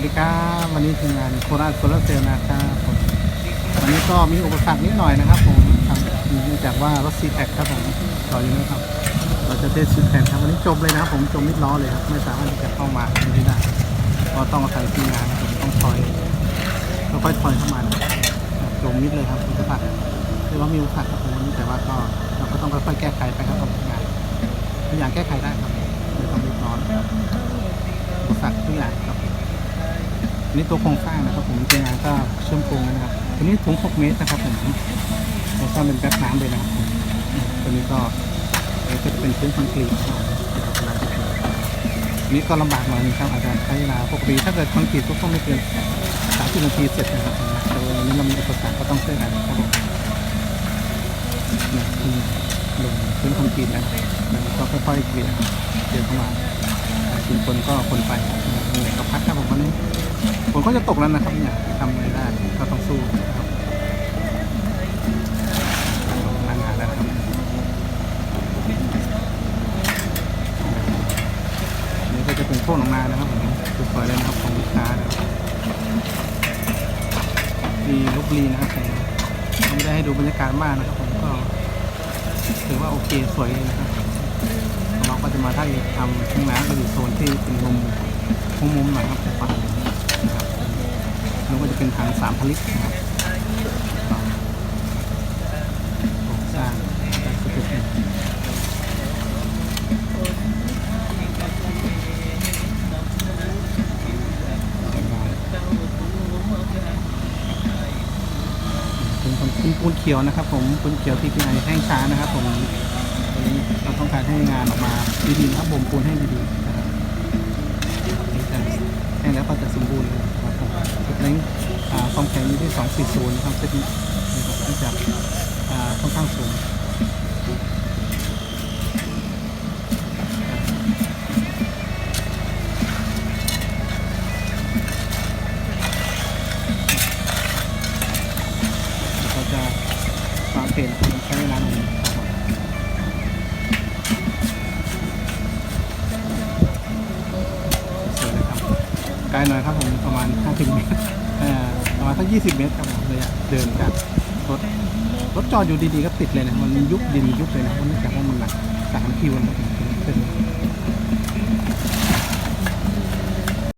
วัสดีครับวันนี้ทีมงานโคราชโซลาร์เซลล์นะครับผมวันนี้ก็มีอุปสรรคนิดหน่อยนะครับ ผมทำเนื่องจากว่ารถซีแท็กครับผมรออยู่นะครับ เราจะเทสซีแท็กครับวันนี้จมเลยนะครับผมจมมิดล้อเลยครับไม่สามารถที่จะเข้ามาที่นี่ได้ก็ต้องอาศัยทีมงานผมต้องถอยค่อยๆถอยเข้ามานะครับจมมิดเลยครับอุปสรรคคือว่ามีอุปสรรคครับผมวันนี้แต่ว่าก็เราก็ต้องค่อยๆแก้ไขไปครับผมทีมงานทุกอย่างแก้ไขได้ครับไม่ต้องรีบร้อนอุปสรรคทุกอย่างครับ อั นนี้ตัวโครงสร้างนะครับผมเจริงๆก็เชื่อมโครงนะครับตัวนี้ถุง6เมตรนะครับผมโครงสร้างเป็นแบ็คน้ำเลยนะครับตัวนี้ก็อันนี้ก็จะเป็นพื้นคอนกรีตนี่ก็ลำบากหน่อยนึงครับอาจารย์ใช้เวลาปกติถ้าเกิดคอนกรีตก็ต้องไม่เกิน30นาทีเสร็จนะครับแต่วันนี้เรามีอุปสรรคก็ต้องช่วยกันครับผมเนี่ยคือลงพื้นคอนกรีตนะแล้วก็ค่อยๆเกลี่ยเกลี่ยเข้ามาทีมคนก็คนไปเหนื่อยก็พักครับผมวันนี้ นก็จะตกแล้วนะครับเนี่ยทำอะไรได้ก็ต้องสู้นะครับนั่งงานแล้วนะครับนี่ก็จะเป็นโค้งหนองนานะครับผมสวยเลยนะครับของลูกค้านะครับมีลบลีนะครับผมไม่ได้ให้ดูบรรยากาศมากนะครับผมก็ถือว่าโอเคสวยเลยนะครับเราก็จะมาได้ทำทุ่งนาก็อยู่โซนที่เป็นมุมมุมหน่อยครับแต่ฝั่ง นะครับแล้วก็จะ เป็นทางสามผลิตนะครับโครงสร้างก็จะเป็นเป็นปูนเขียวนะครับ ผมปูนเขียวที่พี่ไอแห้งช้านะครับ ผมวันนี้เราต้องการให้งานออกมาดีๆครับบ่มปูนให้ดีๆ 240นะครับเซตนี้นะครับเนื่องจากค่อนข้างสูงแล้วก็จะวางเพลนใช้เวลาหน่อยครับผมสวยเลยครับไกลหน่อยครับผมประมาณ 50 เมตรเอ่อ ประมาณสัก20เมตรครับผมระยะเดินจากรถรถจอดอยู่ดีๆก็ติดเลยนะมันยุบดินยุบเลยนะมันไม่จากว่ามันหนักสามคิวนะครับผมเป็น